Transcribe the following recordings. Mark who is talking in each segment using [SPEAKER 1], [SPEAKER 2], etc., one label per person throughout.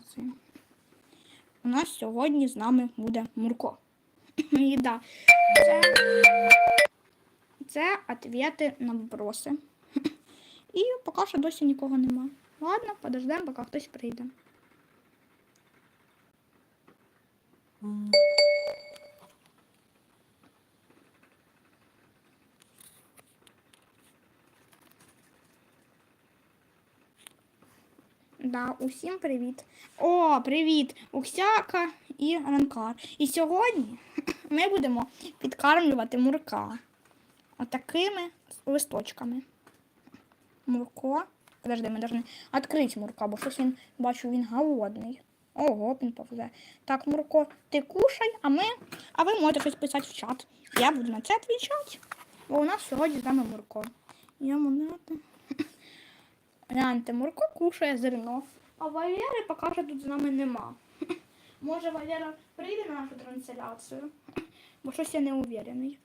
[SPEAKER 1] трансляції. У нас сьогодні з нами буде Мурко. І да, це, це ответи на вопроси. І поки що досі нікого нема. Ладно, подождемо, поки хтось прийде. Да, усім привіт. О, привіт! Уксяка і Ранкар. І сьогодні ми будемо підкармлювати мурка отакими листочками. Мурко. Подожди, ми повинні відкрити мурка, бо щось він бачу, він голодний. Ого, він повзе. Так, Мурко, ти кушай, а ми. А ви можете щось писати в чат. Я буду на це відповідати. Бо у нас сьогодні з нами Мурко. Я монета. Гляньте, Мурко кушає зерно, а Валери поки що тут з нами нема. Може Валера прийде на нашу трансляцію, бо щось я не уверений.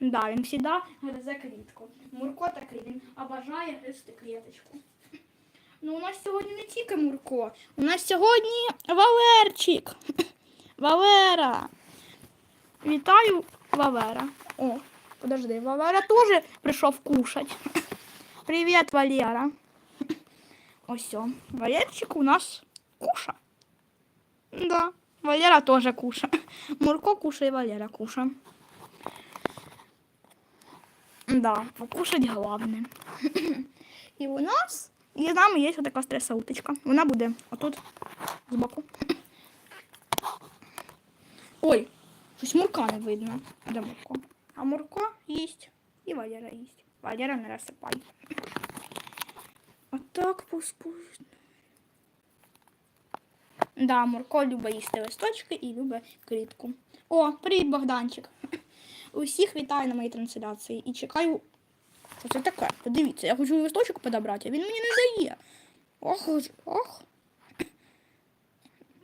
[SPEAKER 1] Да, він завжди гризе клітку. Мурко такий, він обожає гризти кліточку. Ну, у нас сьогодні не тільки Мурко, у нас сьогодні Валерчик. Валера. Вітаю, Валера. О, подожди, Валера теж прийшов кушать. Привіт, Валера. Ось, Валерчик у нас куша. Да, Валера тоже куша. Мурко кушає, Валера куша. Да, покушать главное. І у нас, і з нами є така стресауточка. Вона буде отут збоку. Ой, щось мурка не видно. Де мурко? А мурко їсть. І Валера їсть. Валера не розсипай. Отак пускусь. Да, Мурко любить їсти листочки і любить клітку. О, привіт, Богданчик. Усіх вітаю на моїй трансляції і чекаю. Що це таке? Подивіться, я хочу листочок подобрати, а він мені не дає. Ох, ох.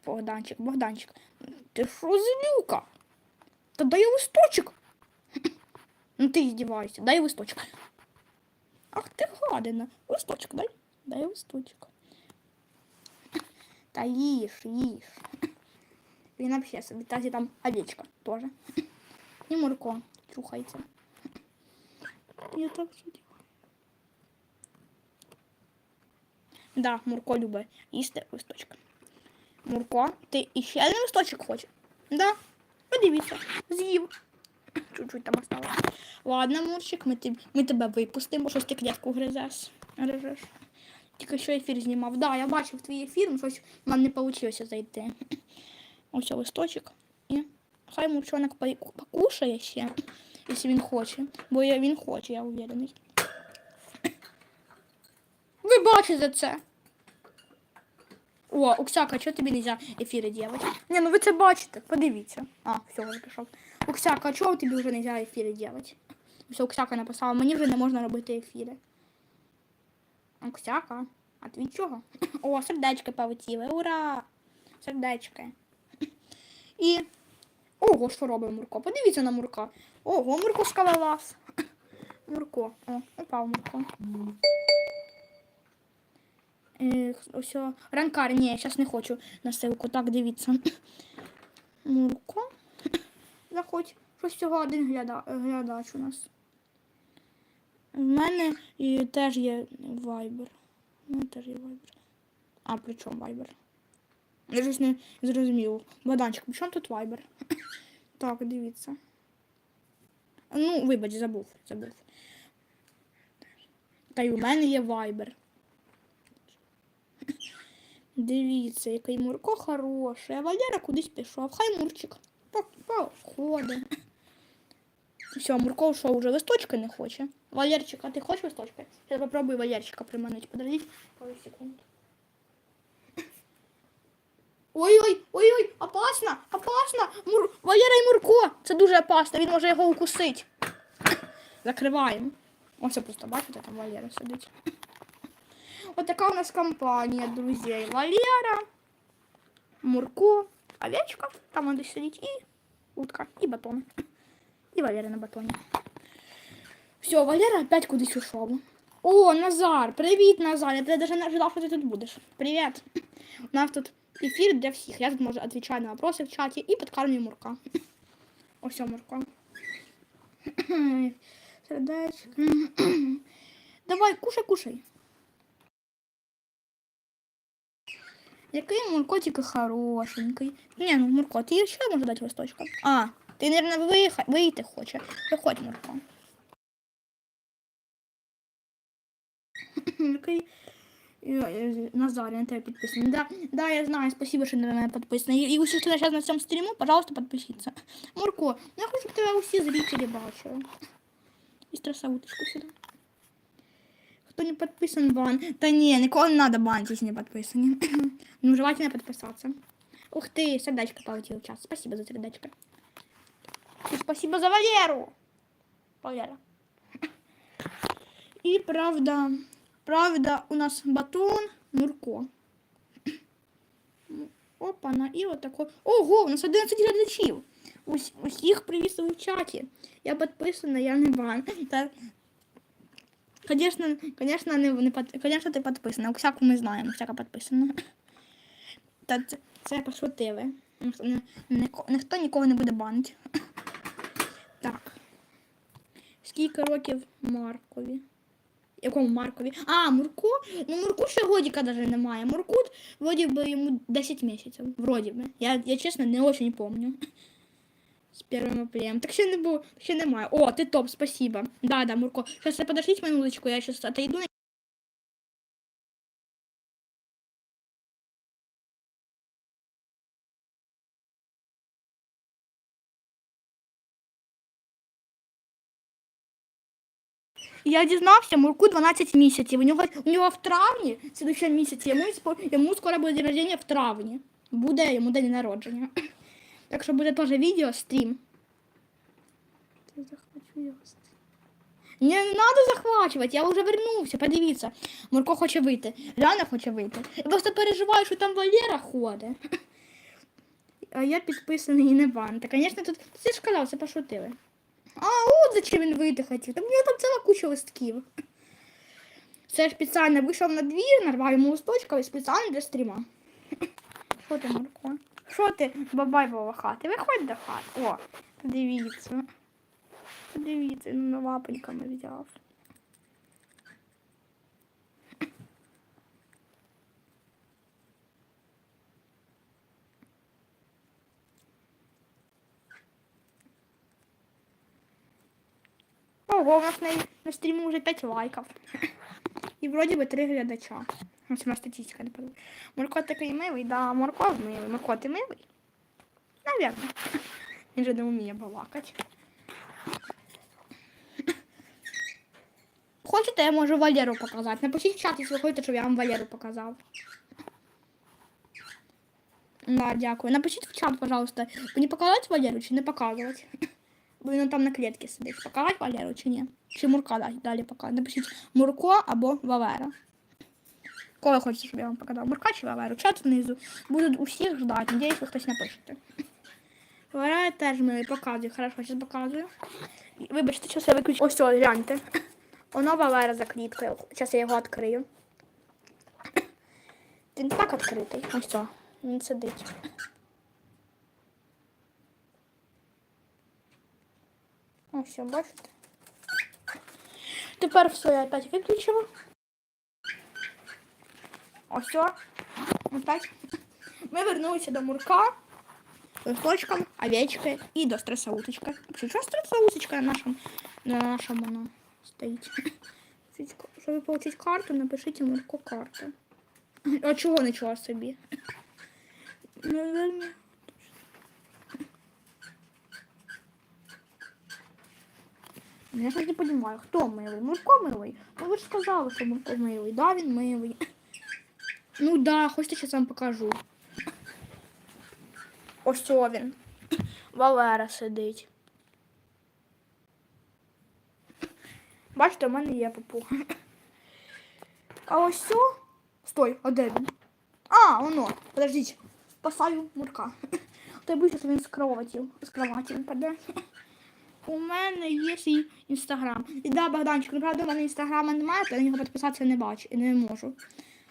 [SPEAKER 1] Богданчик, Богданчик. Ти що злюка? Та дай листочок. Ну ти здівайся, дай листочок. Ах ти гадина. Листочок дай. Дай листочок. Та їж, їж. Він взагалі собі. Та там овечка теж. І Мурко чухається. Я так сидів. Да, Мурко любить їсти листочка. Мурко, ти іще один листочок хочеш? Да. Подивіться, з'їв. Чуть-чуть там осталось. Ладно, Мурчик, ми, теб, ми тебе випустимо, щось ти клітку гризеш. Гризеш. Тільки що ефір знімав. Да, я бачив твій ефір, але щось мене не вийшло зайти. Ось листочок. І хай мурчонок покушає ще, якщо він хоче. Бо я, він хоче, я уверений. Ви бачите це. О, Оксака, чого тобі не можна ефіри робити? Ні, ну ви це бачите, подивіться. А, все, вже пішов. Оксака, а чого тобі вже не можна ефіри робити? Все, Оксака написала, мені вже не можна робити ефіри. Оксяка, а ти від чого? О, сердечки полетіли, ура! Сердечки. І. Ого, що робить Мурко? Подивіться на Мурка. Ого, Мурко скалолаз. Мурко. О, упав Мурко. Ранкар, ні, я зараз не хочу на ссылку. Так, дивіться. Мурко. Заходь. Щось всього один гляда... глядач у нас. У мене теж є вайбер. У мене теж є вайбер. А, при чому вайбер? Я щось не зрозумів. Баданчик, при чому тут вайбер? Так, дивіться. Ну, вибач, забув, забув. Та й у мене є вайбер. Дивіться, який Мурко хороший. А Валера кудись пішов. Хай Мурчик. Походи. Все, Мурко ушов уже листочка не хоче. Валерчик, а ти хочеш листочка? Сейчас попробую Валерчика приманить. Подождите пару секунд. Ой-ой, ой-ой, опасно, опасно. Мур... Валера і Мурко. Це дуже опасно, він може його укусити. Закриваємо. Ось це просто бачите, там Валера сидить. Ось така у нас компанія друзей. Валера, Мурко, овечка, там он десь сидить, і утка, і батон. І Валера на батоні. Все, Валера опять кудись ушов. О, Назар, привіт, Назар. Я тебе навіть не ожидав, що ти тут будеш. Привіт. У нас тут ефір для всіх. Я тут можу відповідати на вопроси в чаті і підкармлюю Мурка. Ось о, Мурка. Сердечко. Давай, кушай, кушай. Який Мурко тільки хорошенький. Ні, ну Мурко, ти ще можеш дати листочка? А, ти, мабуть, виїхати, вийти хоче. Виходь, Мурко. Який Ой, ой, Назар, я на тебя підписаний. Да, да, я знаю, спасибо, що на мене підписаний. І усі, хто зараз на цьому стріму, пожалуйста, підпишіться. Мурко, я хочу, щоб тебе усі зрителі бачили. І страсауточку сюди. Не підписан, бан. Та ні, нікого не треба банити, якщо не підписані. ну, желательно підписатися. Ух ти, сердечко в час. Спасибо за сердечко. І спасибо за Валеру. Валера. І правда, правда, у нас батон, Мурко. Опа-на, і отако. Ого, у нас 11 глядачів. Ус, усіх привітав в чаті. Я підписана, я не бан. Та, Конечно, конечно, не, не під- конечно, ти підписана. У всяку ми знаємо, всяка підписана. Та це, це пошутили. Ніхто, нікого не буде банити. Так. Скільки років Маркові? Якому Маркові? А, Мурку? Ну, Мурку ще годіка навіть немає. Мурку, вроді би, йому 10 місяців. Вроді би. Я, я чесно не очень помню. З первим апрелем. Так ще не було, ще немає. О, ти топ, спасибо. Да, да, Мурко. Сейчас подождите минуточку, я сейчас отойду. Я дізнався, Мурку 12 місяців. У нього, у нього в травні, в місяці, йому, йому скоро буде день народження в травні. Буде йому день народження. Так що буде теж відео, стрім. Я захвачу його стрім. Не треба захвачувати, я вже вернувся, подивіться. Мурко хоче вийти, Ляна хоче вийти. Я просто переживаю, що там Валера ходить. А я підписаний не бан. Та, звісно, тут ти ж казав, це пошутили. А, от зачем він вийти хотів. Та мені там ціла куча листків. Це я спеціально вийшов на двір, нарвав йому листочка і спеціально для стріма. Що ти, Марко? Що ти, бабай волохати? Виходь до хати. О, подивіться. Подивіться, ну лапоньками взяв. Ого, у нас на, на стрімі вже 5 лайків. І вроді би 3 глядача. Ось у статистика не подобає. Мурко такий милий, да, Мурко милий. Мурко, ти милий? Наверно. Він же не вміє балакати. Хочете, я можу Валеру показати. Напишіть в чат, якщо ви хочете, щоб я вам Валеру показав. Да, дякую. Напишіть в чат, пожалуйста. Мені показати Валеру чи не показувати? Бо він там на клітці сидить. Показати Валеру чи ні? Чи Мурка далі показати? Напишіть Мурко або Валера. Кого ви хочете, щоб я вам показав? Мурка чи Валеру? Чат внизу. Буду усіх ждати. Надіюсь, ви хтось напишете. Валера теж милий, показую. Хорошо, зараз показую. Вибачте, що я виключу. Ось, ось, гляньте. Воно Валера за кліткою. Зараз я його відкрию. Він так відкритий. Ось все. Він сидить. Ось бачите? Тепер все, я опять виключила. Ось. Опять. Ми вернулися до Мурка. Листочком, овечкой и до стрессоуточка. Вообще, что стрессоуточка на нашем, на нашем оно стоит? Чтобы получить карту, напишите Мурко карту. А чого нічого собі? Ну. Я ж не понимаю, хто милий? Мурко милий? Ну ви ж сказали, що Мурко милий. Да, він милий. Ну да, хочете, зараз вам покажу. Ось він. Валера сидить. Бачите, у мене є папуга. А ось о. Стой, а де він? А, воно. Подождіть. Спасаю мурка. То я що він з кроваті. З кроваті впаде. У мене є свій інстаграм. І да, Богданчик, ну правда, у мене інстаграма немає, то я на нього підписатися не бачу і не можу.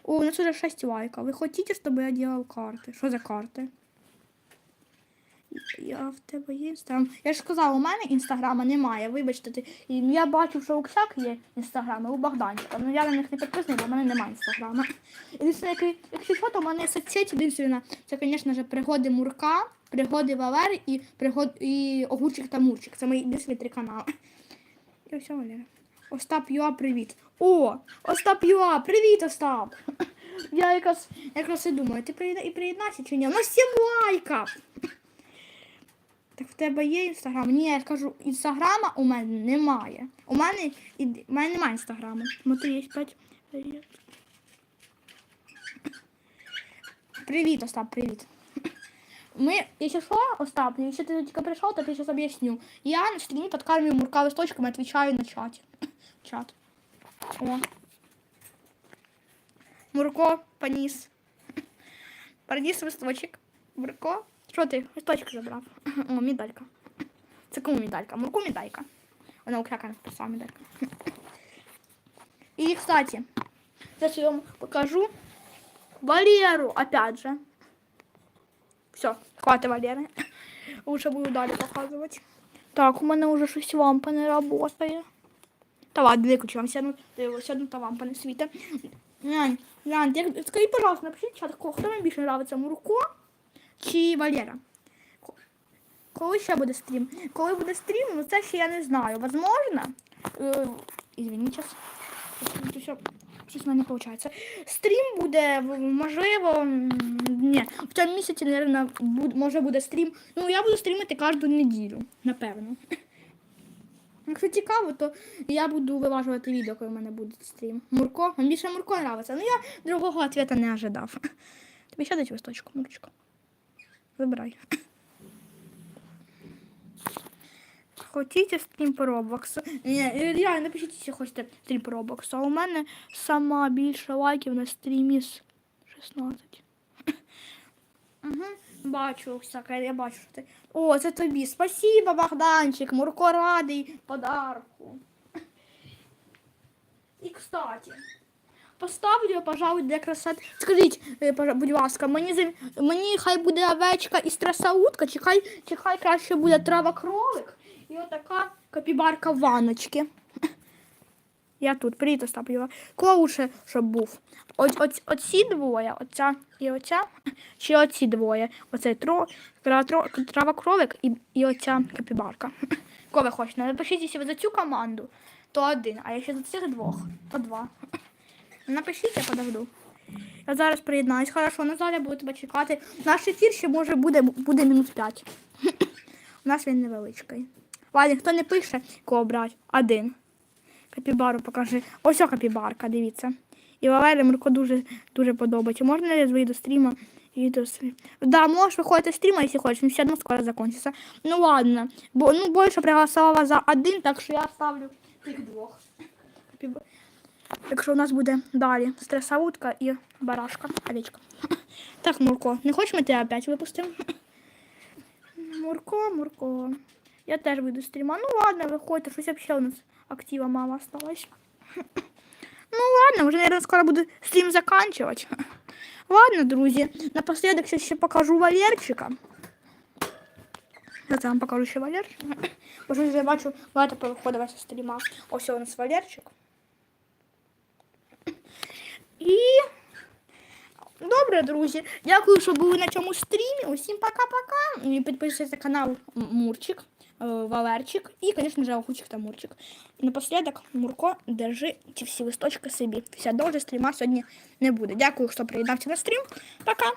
[SPEAKER 1] О, у нас уже 6 лайків. Ви хочете, щоб я делал карти? Що за карти? Я в тебе інстаграм. Я ж сказала, у мене інстаграма немає. Вибачте, ти. Я бачу, що у Ксяк є інстаграм, і у Богданчика. Ну я на них не підписаний, бо в мене немає інстаграма. Єдине, якщо що, то в мене соцсеті єдине, це, звісно ж, пригоди Мурка, пригоди Валери і пригод і Огурчик та Мурчик. Це мої єдині три канали. І все, Валера. Остап Юа, привіт. О, Остап Юа, привіт, Остап. Я якраз, якраз і думаю, ти приєдна- і приєднайся чи ні? У нас 7 лайків. Так в тебе є інстаграм? Ні, я кажу, інстаграма у мене немає. У мене, і- у мене немає інстаграму. Смотри, є 5. Привіт, Остап, привіт. Ми, якщо що, Остап, якщо ти тільки прийшов, то я зараз об'ясню. Я на стрімі подкармлю мурка листочками, відповідаю на чаті. Чат. О. Мурко, поніс. Поніс листочок. Мурко. Що ти? Листочок забрав. О, медалька. Це медалька? Мурку медалька. Вона у кляка написала медалька. И, кстати, сейчас я вам покажу Валеру, опять же. Все, хватит Валеры. Лучше буду далі показувати. Так, у мене вже щось лампа не работає. Та ладно, виключу вам сяду, сяду та лампа не світить. Глянь, скажіть, пожалуйста, напишіть в чат, хто вам більше нравиться, Мурко чи Валера? Коли ще буде стрім? Коли буде стрім, ну це ще я не знаю. Возможно, е, сейчас. Щось мене не виходить. Стрім буде, можливо, ні, в цьому місяці, буде, може буде стрім. Ну, я буду стрімити кожну неділю, напевно. Якщо цікаво, то я буду вилажувати відео, коли в мене буде стрім. Мурко. Мені більше Мурко нравиться. Ну я другого ответа не ожидав. Тобі ще дать листочку, Мурочка. Вибирай. Хотите стрім по Роблоксу? Ні, реально, напишіть, якщо хочете стрім по Роблоксу. А у мене сама більше лайків на стрімі з 16. Угу. Бачу, всяке, я бачу, що ти. О, це тобі. Спасибо, Богданчик. Мурко радий подарку. І, кстати, поставлю, пожалуй, для красоти. Скажіть, е, будь ласка, мені, зав... мені хай буде овечка і страсаутка, чи хай, чи хай краще буде трава кролик і отака капібарка в ванночці. Я тут, привіт, Остап'єва. Кого лучше, щоб був? Оці двоє, оця і оця, чи оці двоє? Оцей тро, трава, і, оця капібарка. Кого ви хочете? Напишіть, якщо ви за цю команду, то один, а якщо за цих двох, то два. Напишіть, я подожду. Я зараз приєднаюсь. Хорошо, Назаря буде тебе чекати. Наш ефір ще може буде, буде мінус 5. У нас він невеличкий. Ладно, хто не пише, кого брати? Один. Капібару покажи. Ось капібарка, дивіться. І Валерія Мурко дуже, дуже подобається. Можна я вийду стріма і до стрім. Да, можеш виходити з стріма, якщо хочеш, він все одно скоро закончится. Ну ладно. Бо, ну, більше проголосувала за один, так що я ставлю тих двох. Капіба- Так у нас буде далі стресаутка і барашка, овечка. Так, Мурко, не хочеш ми тебе опять випустимо? Мурко, Мурко. Я теж вийду стріма. Ну ладно, виходьте, щось взагалі у нас актива мало осталось. Ну ладно, вже, наверное, скоро буду стрім заканчивать. Ладно, друзі, напоследок я ще покажу Валерчика. Я це вам покажу ще Валерчика. Бо що я бачу, багато повиходила зі стріма. Ось у нас Валерчик. І Добре, друзі. Дякую, що були на цьому стрімі. Усім пока-пока. І підписуйтесь на канал М- Мурчик, е, Валерчик и, конечно же, Алхучик та Мурчик. І Мурко, держи ці всі листочки собі. Вся довше стріма сьогодні не буде. Дякую, что приєднався на стрім. Пока.